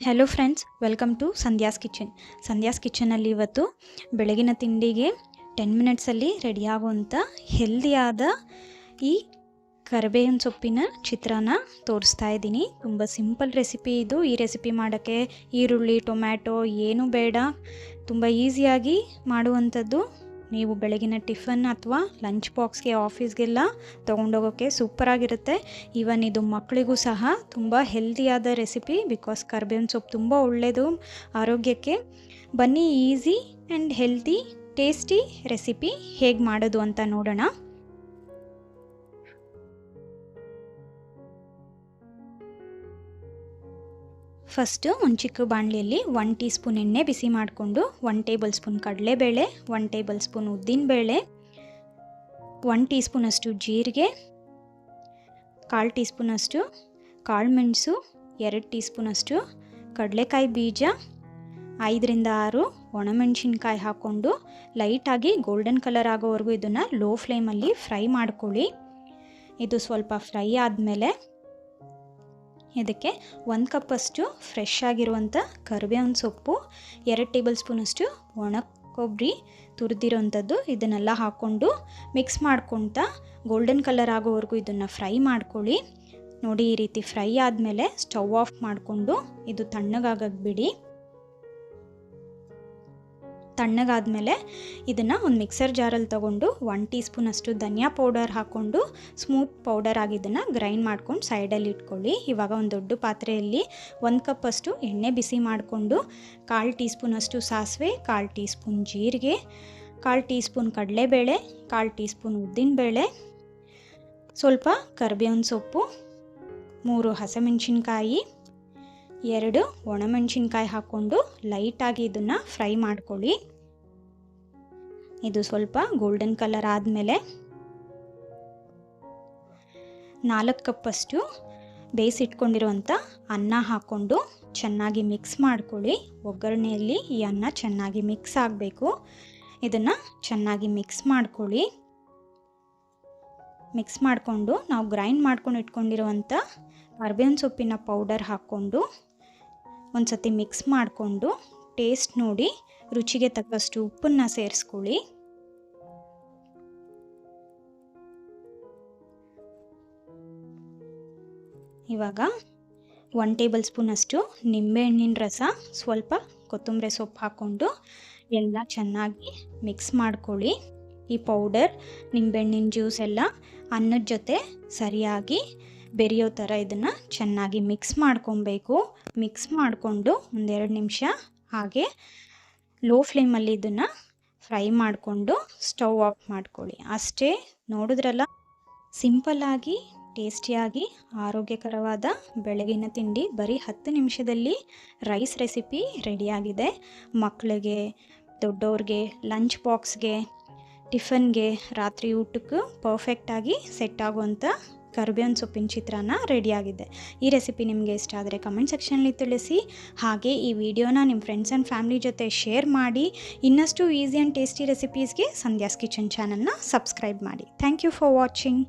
Hello friends welcome to Sandhya's kitchen Sandhya's ಕಿಚನಲ್ಲಿ ಇವತ್ತು ಬೆಳಗಿನ ತಿಂಡಿಗೆ ಟೆನ್ ಮಿನಿಟ್ಸಲ್ಲಿ ರೆಡಿಯಾಗುವಂಥ ಹೆಲ್ದಿಯಾದ ಈ ಕರಿಬೇವಿನ ಸೊಪ್ಪಿನ ಚಿತ್ರಾನ ತೋರಿಸ್ತಾ ಇದ್ದೀನಿ. ತುಂಬ ಸಿಂಪಲ್ ರೆಸಿಪಿ ಇದು. ಈ ರೆಸಿಪಿ ಮಾಡೋಕ್ಕೆ ಈರುಳ್ಳಿ ಟೊಮ್ಯಾಟೊ ಏನೂ ಬೇಡ. ತುಂಬ ಈಸಿಯಾಗಿ ಮಾಡುವಂಥದ್ದು ನೀವು ಬೆಳಗಿನ ಟಿಫನ್ ಅಥವಾ ಲಂಚ್ ಬಾಕ್ಸ್ಗೆ ಆಫೀಸ್ಗೆಲ್ಲ ತೊಗೊಂಡೋಗೋಕ್ಕೆ ಸೂಪರಾಗಿರುತ್ತೆ. ಈವನ್ ಇದು ಮಕ್ಕಳಿಗೂ ಸಹ ತುಂಬ ಹೆಲ್ದಿಯಾದ ರೆಸಿಪಿ ಬಿಕಾಸ್ ಕರ್ಬೇವಿನ ಸೊಪ್ಪು ತುಂಬ ಒಳ್ಳೆಯದು ಆರೋಗ್ಯಕ್ಕೆ. ಬನ್ನಿ easy and healthy, tasty recipe ಹೇಗೆ ಮಾಡೋದು ಅಂತ ನೋಡೋಣ. ಫಸ್ಟು ಒಂದು ಚಿಕ್ಕ ಬಾಣಲಿಯಲ್ಲಿ ಒನ್ ಟೀ ಸ್ಪೂನ್ ಎಣ್ಣೆ ಬಿಸಿ ಮಾಡಿಕೊಂಡು ಒನ್ ಟೇಬಲ್ ಸ್ಪೂನ್ ಕಡಲೆಬೇಳೆ ಒನ್ ಟೇಬಲ್ ಸ್ಪೂನ್ ಉದ್ದಿನಬೇಳೆ ಒನ್ ಟೀ ಸ್ಪೂನಷ್ಟು ಜೀರಿಗೆ, ಕಾಲು ಟೀ ಸ್ಪೂನಷ್ಟು ಕಾಳು ಮೆಣಸು, ಎರಡು ಟೀ ಸ್ಪೂನಷ್ಟು ಕಡಲೆಕಾಯಿ ಬೀಜ, ಐದರಿಂದ ಆರು ಒಣಮೆಣಸಿನ್ಕಾಯಿ ಹಾಕ್ಕೊಂಡು ಲೈಟಾಗಿ ಗೋಲ್ಡನ್ ಕಲರ್ ಆಗೋವರೆಗೂ ಇದನ್ನು ಲೋ ಫ್ಲೇಮಲ್ಲಿ ಫ್ರೈ ಮಾಡ್ಕೊಳ್ಳಿ. ಇದು ಸ್ವಲ್ಪ ಫ್ರೈ ಆದಮೇಲೆ ಇದಕ್ಕೆ ಒಂದು ಕಪ್ಪಷ್ಟು ಫ್ರೆಶ್ ಆಗಿರುವಂಥ ಕರಿಬೇವಿನ ಸೊಪ್ಪು, ಎರಡು ಟೇಬಲ್ ಸ್ಪೂನಷ್ಟು ಒಣ ಕೊಬ್ಬರಿ ತುರಿದಿರೋಂಥದ್ದು ಇದನ್ನೆಲ್ಲ ಹಾಕ್ಕೊಂಡು ಮಿಕ್ಸ್ ಮಾಡ್ಕೊತ ಗೋಲ್ಡನ್ ಕಲರ್ ಆಗೋವರೆಗೂ ಇದನ್ನು ಫ್ರೈ ಮಾಡ್ಕೊಳ್ಳಿ. ನೋಡಿ ಈ ರೀತಿ ಫ್ರೈ ಆದಮೇಲೆ ಸ್ಟವ್ ಆಫ್ ಮಾಡಿಕೊಂಡು ಇದು ತಣ್ಣಗಾಗಕ್ಕೆ ಬಿಡಿ ತಣ್ಣಗಾದಮೇಲೆ ಇದನ್ನು ಒಂದು ಮಿಕ್ಸರ್ ಜಾರಲ್ಲಿ ತೊಗೊಂಡು ಒನ್ ಟೀ ಸ್ಪೂನಷ್ಟು ಧನಿಯಾ ಪೌಡರ್ ಹಾಕ್ಕೊಂಡು ಸ್ಮೂತ್ ಪೌಡರ್ ಆಗಿದ್ದನ್ನು ಗ್ರೈಂಡ್ ಮಾಡ್ಕೊಂಡು ಸೈಡಲ್ಲಿ ಇಟ್ಕೊಳ್ಳಿ. ಇವಾಗ ಒಂದು ದೊಡ್ಡ ಪಾತ್ರೆಯಲ್ಲಿ ಒಂದು ಕಪ್ಪಷ್ಟು ಎಣ್ಣೆ ಬಿಸಿ ಮಾಡಿಕೊಂಡು ಕಾಲು ಟೀ ಸ್ಪೂನಷ್ಟು ಸಾಸಿವೆ, ಕಾಲು ಟೀ ಸ್ಪೂನ್ ಜೀರಿಗೆ, ಕಾಲು ಟೀ ಸ್ಪೂನ್ ಕಡಲೆಬೇಳೆ, ಕಾಲು ಟೀ ಸ್ಪೂನ್ ಉದ್ದಿನಬೇಳೆ, ಸ್ವಲ್ಪ ಕರ್ಬೇವಿನ ಸೊಪ್ಪು, ಮೂರು ಹಸಿಮೆಣ್ಸಿನ್ಕಾಯಿ ಎರಡು ಒಣಮೆಣಸಿನ್ಕಾಯಿ ಹಾಕ್ಕೊಂಡು ಲೈಟಾಗಿ ಇದನ್ನು ಫ್ರೈ ಮಾಡ್ಕೊಳ್ಳಿ. ಇದು ಸ್ವಲ್ಪ ಗೋಲ್ಡನ್ ಕಲರ್ ಆದಮೇಲೆ ನಾಲ್ಕು ಕಪ್ಪಷ್ಟು ಬೇಯಿಸಿಟ್ಕೊಂಡಿರುವಂಥ ಅನ್ನ ಹಾಕ್ಕೊಂಡು ಚೆನ್ನಾಗಿ ಮಿಕ್ಸ್ ಮಾಡ್ಕೊಳ್ಳಿ. ಒಗ್ಗರಣೆಯಲ್ಲಿ ಈ ಅನ್ನ ಚೆನ್ನಾಗಿ ಮಿಕ್ಸ್ ಆಗಬೇಕು. ಇದನ್ನು ಚೆನ್ನಾಗಿ ಮಿಕ್ಸ್ ಮಾಡ್ಕೊಳ್ಳಿ. ಮಿಕ್ಸ್ ಮಾಡಿಕೊಂಡು ನಾವು ಗ್ರೈಂಡ್ ಮಾಡ್ಕೊಂಡು ಇಟ್ಕೊಂಡಿರುವಂಥ ಅರ್ಬೇವಿನ ಸೊಪ್ಪಿನ ಪೌಡರ್ ಹಾಕ್ಕೊಂಡು ಒಂದು ಸತಿ ಮಿಕ್ಸ್ ಮಾಡಿಕೊಂಡು ಟೇಸ್ಟ್ ನೋಡಿ, ರುಚಿಗೆ ತಕ್ಕಷ್ಟು ಉಪ್ಪನ್ನು ಸೇರಿಸ್ಕೊಳ್ಳಿ. ಇವಾಗ ಒನ್ ಟೇಬಲ್ ಸ್ಪೂನಷ್ಟು ನಿಂಬೆಹಣ್ಣಿನ ರಸ, ಸ್ವಲ್ಪ ಕೊತ್ತಂಬರಿ ಸೊಪ್ಪು ಹಾಕ್ಕೊಂಡು ಎಲ್ಲ ಚೆನ್ನಾಗಿ ಮಿಕ್ಸ್ ಮಾಡ್ಕೊಳ್ಳಿ. ಈ ಪೌಡರ್ ನಿಂಬೆಹಣ್ಣಿನ ಜ್ಯೂಸ್ ಎಲ್ಲ ಅನ್ನದ ಜೊತೆ ಸರಿಯಾಗಿ ಬೆರೆಯೋ ಥರ ಇದನ್ನು ಚೆನ್ನಾಗಿ ಮಿಕ್ಸ್ ಮಾಡ್ಕೊಬೇಕು. ಮಿಕ್ಸ್ ಮಾಡಿಕೊಂಡು ಒಂದೆರಡು ನಿಮಿಷ ಹಾಗೆ ಲೋ ಫ್ಲೇಮಲ್ಲಿ ಇದನ್ನು ಫ್ರೈ ಮಾಡಿಕೊಂಡು ಸ್ಟವ್ ಆಫ್ ಮಾಡ್ಕೊಳ್ಳಿ. ಅಷ್ಟೇ ನೋಡಿದ್ರಲ್ಲ? ಸಿಂಪಲ್ಲಾಗಿ ಟೇಸ್ಟಿಯಾಗಿ ಆರೋಗ್ಯಕರವಾದ ಬೆಳಗಿನ ತಿಂಡಿ ಬರೀ ಹತ್ತು ನಿಮಿಷದಲ್ಲಿ ರೈಸ್ ರೆಸಿಪಿ ರೆಡಿಯಾಗಿದೆ ಮಕ್ಕಳಿಗೆ ದೊಡ್ಡವ್ರಿಗೆ ಲಂಚ್ ಬಾಕ್ಸ್ಗೆ ಟಿಫನ್ಗೆ ರಾತ್ರಿ ಊಟಕ್ಕೂ ಪರ್ಫೆಕ್ಟಾಗಿ ಸೆಟ್ ಆಗುವಂಥ ಕರಿಬೇವಿನ ಸೊಪ್ಪಿನ ಚಿತ್ರಾನ್ನ ರೆಡಿಯಾಗಿದೆ ಈ ರೆಸಿಪಿ ನಿಮಗೆ ಇಷ್ಟ ಆದರೆ ಕಮೆಂಟ್ ಸೆಕ್ಷನಲ್ಲಿ ತಿಳಿಸಿ. ಹಾಗೆ ಈ ವಿಡಿಯೋನ ನಿಮ್ಮ ಫ್ರೆಂಡ್ಸ್ ಆ್ಯಂಡ್ ಫ್ಯಾಮಿಲಿ ಜೊತೆ ಶೇರ್ ಮಾಡಿ. ಇನ್ನಷ್ಟು ಈಸಿ ಆ್ಯಂಡ್ ಟೇಸ್ಟಿ ರೆಸಿಪೀಸ್ಗೆ ಸಂಧ್ಯಾಸ್ ಕಿಚನ್ ಚಾನಲ್ನ ಸಬ್ಸ್ಕ್ರೈಬ್ ಮಾಡಿ. Thank you for watching